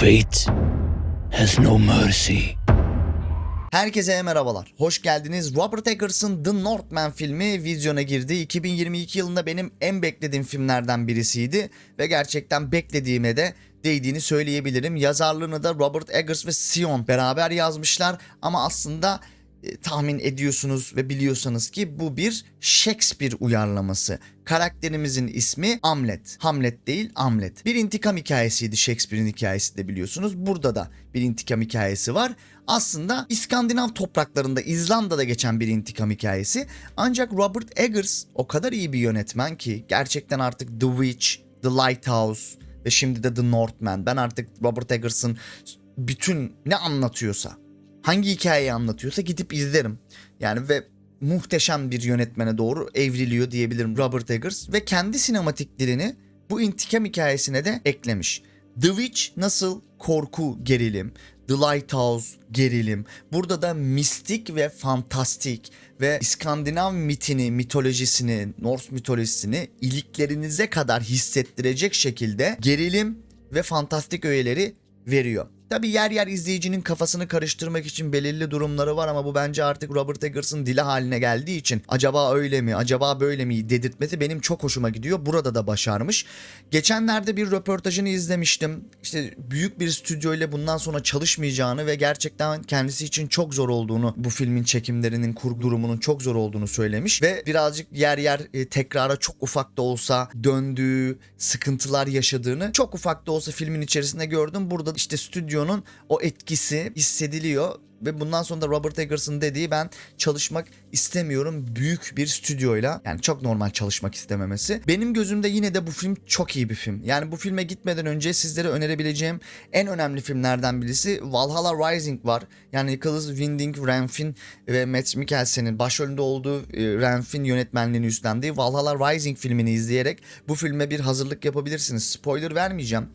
Fate has no mercy. Herkese merhabalar. Hoş geldiniz. Robert Eggers'ın The Northman filmi vizyona girdi. 2022 yılında benim en beklediğim filmlerden birisiydi ve gerçekten beklediğime de değdiğini söyleyebilirim. Yazarlığını da Robert Eggers ve Sion beraber yazmışlar ama aslında tahmin ediyorsunuz ve biliyorsanız ki bu bir Shakespeare uyarlaması. Karakterimizin ismi Hamlet. Hamlet değil Hamlet. Bir intikam hikayesiydi Shakespeare'in hikayesi de biliyorsunuz. Burada da bir intikam hikayesi var. Aslında İskandinav topraklarında İzlanda'da geçen bir intikam hikayesi. Ancak Robert Eggers o kadar iyi bir yönetmen ki gerçekten artık The Witch, The Lighthouse ve şimdi de The Northman. Ben artık Robert Eggers'ın bütün ne anlatıyorsa hangi hikayeyi anlatıyorsa gidip izlerim. Yani ve muhteşem bir yönetmene doğru evriliyor diyebilirim Robert Eggers ve kendi sinematik dilini bu intikam hikayesine de eklemiş. The Witch nasıl korku gerilim, The Lighthouse gerilim. Burada da mistik ve fantastik ve İskandinav mitini, mitolojisini, Norse mitolojisini iliklerinize kadar hissettirecek şekilde gerilim ve fantastik öğeleri veriyor. Tabi yer yer izleyicinin kafasını karıştırmak için belirli durumları var ama bu bence artık Robert Eggers'ın dili haline geldiği için acaba öyle mi acaba böyle mi dedirtmesi benim çok hoşuma gidiyor. Burada da başarmış. Geçenlerde bir röportajını izlemiştim. İşte büyük bir stüdyo ile bundan sonra çalışmayacağını ve gerçekten kendisi için çok zor olduğunu bu filmin çekimlerinin kurgu durumunun çok zor olduğunu söylemiş ve birazcık yer yer e, tekrara çok ufak da olsa döndüğü sıkıntılar yaşadığını çok ufak da olsa filmin içerisinde gördüm. Burada işte stüdyonun o etkisi hissediliyor ve bundan sonra da Robert Eggers'ın dediği ben çalışmak istemiyorum büyük bir stüdyoyla. Yani çok normal çalışmak istememesi. Benim gözümde yine de bu film çok iyi bir film. Yani bu filme gitmeden önce sizlere önerebileceğim en önemli filmlerden birisi Valhalla Rising var. Yani Nicholas Winding Refn ve Matt Mikkelsen'in başrolünde olduğu e, Refn yönetmenliğini üstlendiği Valhalla Rising filmini izleyerek bu filme bir hazırlık yapabilirsiniz. Spoiler vermeyeceğim.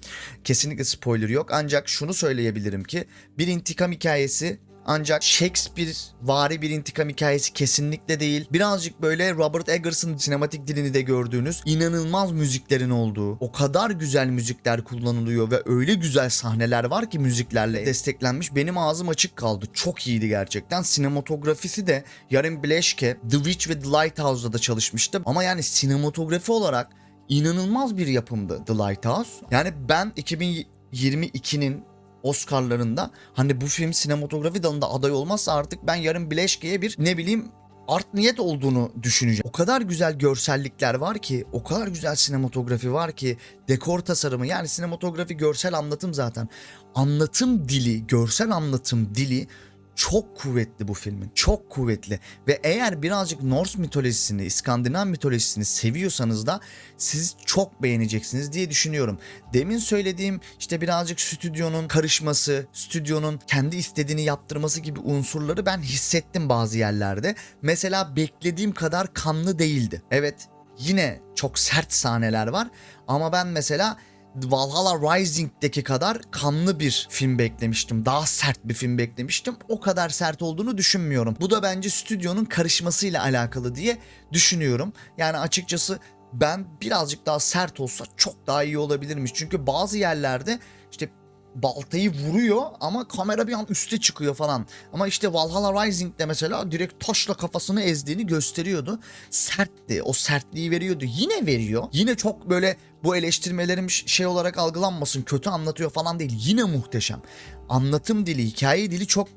Kesinlikle spoiler yok. Ancak şunu söyleyebilirim ki bir intikam hikayesi ancak Shakespeare vari bir intikam hikayesi kesinlikle değil. Birazcık böyle Robert Eggers'ın sinematik dilini de gördüğünüz inanılmaz müziklerin olduğu, o kadar güzel müzikler kullanılıyor ve öyle güzel sahneler var ki müziklerle desteklenmiş. Benim ağzım açık kaldı. Çok iyiydi gerçekten. Sinematografisi de Yaren Bleşke, The Witch ve The Lighthouse'da da çalışmıştı. Ama yani sinematografi olarak inanılmaz bir yapımdı The Lighthouse. Yani ben 2022'nin Oscar'larında hani bu film sinematografi dalında aday olmazsa artık ben yarın Bileşke'ye bir ne bileyim art niyet olduğunu düşüneceğim. O kadar güzel görsellikler var ki, o kadar güzel sinematografi var ki, dekor tasarımı yani sinematografi görsel anlatım zaten. Anlatım dili, görsel anlatım dili çok kuvvetli bu filmin. Çok kuvvetli. Ve eğer birazcık Norse mitolojisini, İskandinav mitolojisini seviyorsanız da siz çok beğeneceksiniz diye düşünüyorum. Demin söylediğim işte birazcık stüdyonun karışması, stüdyonun kendi istediğini yaptırması gibi unsurları ben hissettim bazı yerlerde. Mesela beklediğim kadar kanlı değildi. Evet yine çok sert sahneler var ama ben mesela Valhalla Rising'deki kadar kanlı bir film beklemiştim. Daha sert bir film beklemiştim. O kadar sert olduğunu düşünmüyorum. Bu da bence stüdyonun karışmasıyla alakalı diye düşünüyorum. Yani açıkçası ben birazcık daha sert olsa çok daha iyi olabilirmiş. Çünkü bazı yerlerde işte baltayı vuruyor ama kamera bir an üste çıkıyor falan. Ama işte Valhalla Rising'de mesela direkt taşla kafasını ezdiğini gösteriyordu. Sertti. O sertliği veriyordu. Yine veriyor. Yine çok böyle bu eleştirmelerim şey olarak algılanmasın. Kötü anlatıyor falan değil. Yine muhteşem. Anlatım dili, hikaye dili çok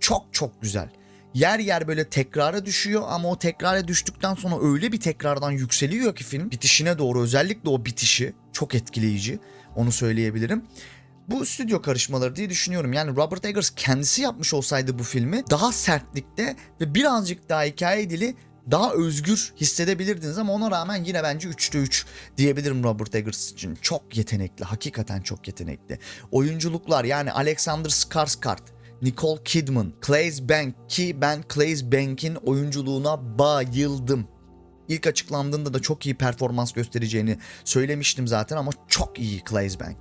çok çok güzel. Yer yer böyle tekrara düşüyor ama o tekrara düştükten sonra öyle bir tekrardan yükseliyor ki film bitişine doğru özellikle o bitişi çok etkileyici. Onu söyleyebilirim bu stüdyo karışmaları diye düşünüyorum. Yani Robert Eggers kendisi yapmış olsaydı bu filmi daha sertlikte ve birazcık daha hikaye dili daha özgür hissedebilirdiniz ama ona rağmen yine bence 3'te 3 diyebilirim Robert Eggers için. Çok yetenekli, hakikaten çok yetenekli. Oyunculuklar yani Alexander Skarsgård, Nicole Kidman, Claes Bank ki ben Claes Bank'in oyunculuğuna bayıldım. İlk açıklandığında da çok iyi performans göstereceğini söylemiştim zaten ama çok iyi Claes Bank.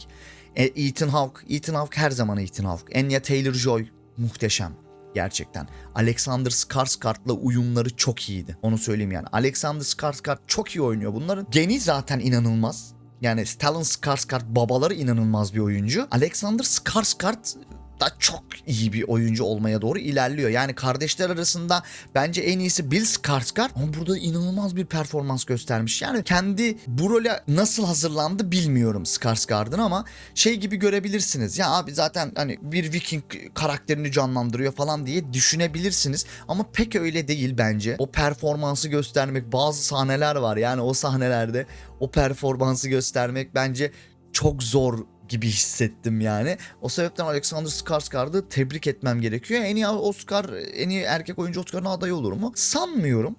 E, Ethan Hawke, Ethan Hawke her zaman Ethan Hawke. Anya Taylor-Joy muhteşem gerçekten. Alexander Skarsgård'la uyumları çok iyiydi. Onu söyleyeyim yani. Alexander Skarsgård çok iyi oynuyor bunların. Geni zaten inanılmaz. Yani Stellan Skarsgård babaları inanılmaz bir oyuncu. Alexander Skarsgård da çok iyi bir oyuncu olmaya doğru ilerliyor. Yani kardeşler arasında bence en iyisi Bill Skarsgård ama burada inanılmaz bir performans göstermiş. Yani kendi bu role nasıl hazırlandı bilmiyorum Skarsgård'ın ama şey gibi görebilirsiniz. Ya abi zaten hani bir Viking karakterini canlandırıyor falan diye düşünebilirsiniz ama pek öyle değil bence. O performansı göstermek bazı sahneler var. Yani o sahnelerde o performansı göstermek bence çok zor gibi hissettim yani. O sebepten Alexander Skarsgård'ı tebrik etmem gerekiyor. En iyi Oscar, en iyi erkek oyuncu Oscar'ına aday olur mu? Sanmıyorum.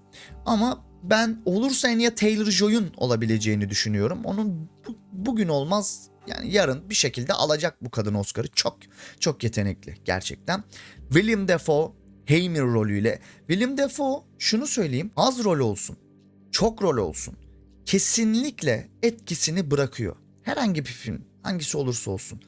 Ama ben olursa en iyi Taylor-Joy'un olabileceğini düşünüyorum. Onun bu- bugün olmaz yani yarın bir şekilde alacak bu kadın Oscar'ı. Çok çok yetenekli gerçekten. William Dafoe Hamir rolüyle. William Dafoe şunu söyleyeyim az rol olsun. Çok rol olsun. Kesinlikle etkisini bırakıyor. Herhangi bir film hangisi olursa olsun.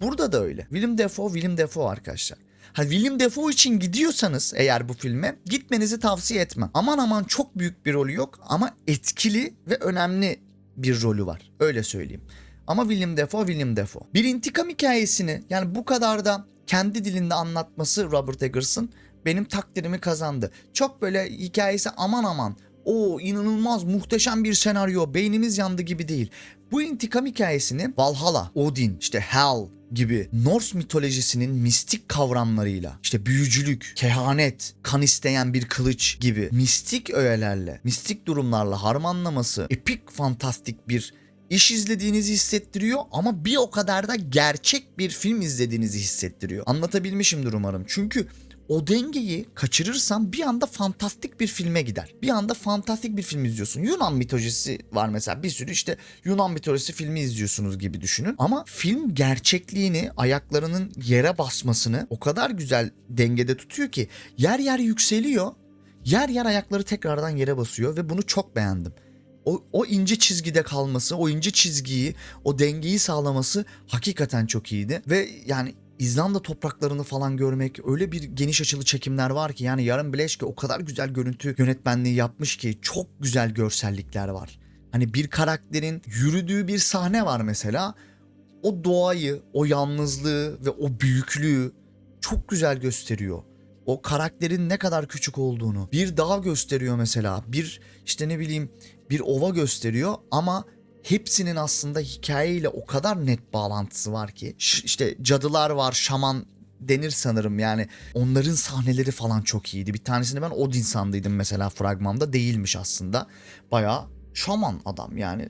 Burada da öyle. Willem Dafoe, Willem Dafoe arkadaşlar. Ha Willem Dafoe için gidiyorsanız eğer bu filme gitmenizi tavsiye etmem. Aman aman çok büyük bir rolü yok ama etkili ve önemli bir rolü var. Öyle söyleyeyim. Ama Willem Dafoe, Willem Dafoe. Bir intikam hikayesini yani bu kadar da kendi dilinde anlatması Robert Eggers'ın benim takdirimi kazandı. Çok böyle hikayesi aman aman o inanılmaz muhteşem bir senaryo beynimiz yandı gibi değil. Bu intikam hikayesini Valhalla, Odin, işte Hel gibi Norse mitolojisinin mistik kavramlarıyla işte büyücülük, kehanet, kan isteyen bir kılıç gibi mistik öğelerle, mistik durumlarla harmanlaması epik fantastik bir iş izlediğinizi hissettiriyor ama bir o kadar da gerçek bir film izlediğinizi hissettiriyor. Anlatabilmişimdir umarım. Çünkü o dengeyi kaçırırsam bir anda fantastik bir filme gider. Bir anda fantastik bir film izliyorsun. Yunan mitolojisi var mesela bir sürü işte Yunan mitolojisi filmi izliyorsunuz gibi düşünün. Ama film gerçekliğini, ayaklarının yere basmasını o kadar güzel dengede tutuyor ki yer yer yükseliyor. Yer yer ayakları tekrardan yere basıyor ve bunu çok beğendim. O, o ince çizgide kalması, o ince çizgiyi, o dengeyi sağlaması hakikaten çok iyiydi. Ve yani İzlanda topraklarını falan görmek öyle bir geniş açılı çekimler var ki yani Yarın Bileşke o kadar güzel görüntü yönetmenliği yapmış ki çok güzel görsellikler var. Hani bir karakterin yürüdüğü bir sahne var mesela. O doğayı, o yalnızlığı ve o büyüklüğü çok güzel gösteriyor. O karakterin ne kadar küçük olduğunu. Bir dağ gösteriyor mesela. Bir işte ne bileyim bir ova gösteriyor ama hepsinin aslında hikayeyle o kadar net bağlantısı var ki. Ş- işte cadılar var, şaman denir sanırım yani. Onların sahneleri falan çok iyiydi. Bir tanesini ben Odin sandıydım mesela fragmanda. Değilmiş aslında. Bayağı şaman adam yani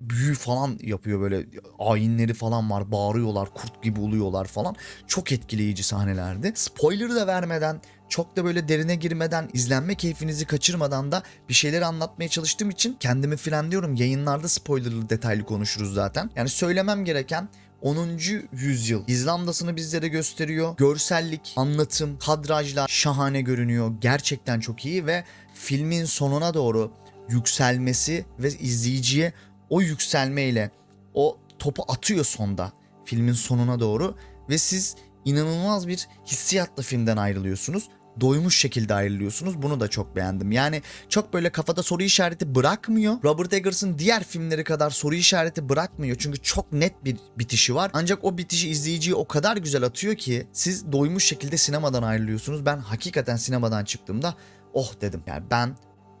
büyü falan yapıyor böyle ayinleri falan var bağırıyorlar kurt gibi uluyorlar falan çok etkileyici sahnelerdi. Spoiler da vermeden çok da böyle derine girmeden izlenme keyfinizi kaçırmadan da bir şeyleri anlatmaya çalıştığım için kendimi frenliyorum. Yayınlarda spoilerlı detaylı konuşuruz zaten. Yani söylemem gereken 10. yüzyıl İzlanda'sını bizlere gösteriyor. Görsellik, anlatım, kadrajlar şahane görünüyor. Gerçekten çok iyi ve filmin sonuna doğru yükselmesi ve izleyiciye o yükselmeyle o topu atıyor sonda filmin sonuna doğru ve siz inanılmaz bir hissiyatla filmden ayrılıyorsunuz. Doymuş şekilde ayrılıyorsunuz. Bunu da çok beğendim. Yani çok böyle kafada soru işareti bırakmıyor. Robert Eggers'ın diğer filmleri kadar soru işareti bırakmıyor. Çünkü çok net bir bitişi var. Ancak o bitişi izleyiciyi o kadar güzel atıyor ki siz doymuş şekilde sinemadan ayrılıyorsunuz. Ben hakikaten sinemadan çıktığımda oh dedim. Yani ben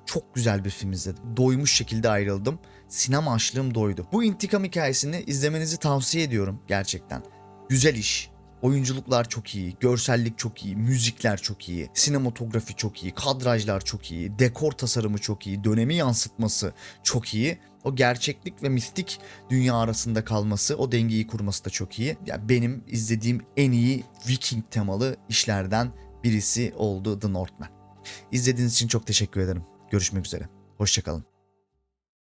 çok güzel bir film izledim. Doymuş şekilde ayrıldım. Sinema açlığım doydu. Bu intikam hikayesini izlemenizi tavsiye ediyorum gerçekten. Güzel iş. Oyunculuklar çok iyi, görsellik çok iyi, müzikler çok iyi, sinematografi çok iyi, kadrajlar çok iyi, dekor tasarımı çok iyi, dönemi yansıtması çok iyi. O gerçeklik ve mistik dünya arasında kalması, o dengeyi kurması da çok iyi. Ya benim izlediğim en iyi Viking temalı işlerden birisi oldu The Northman. İzlediğiniz için çok teşekkür ederim. Görüşmek üzere. Hoşçakalın.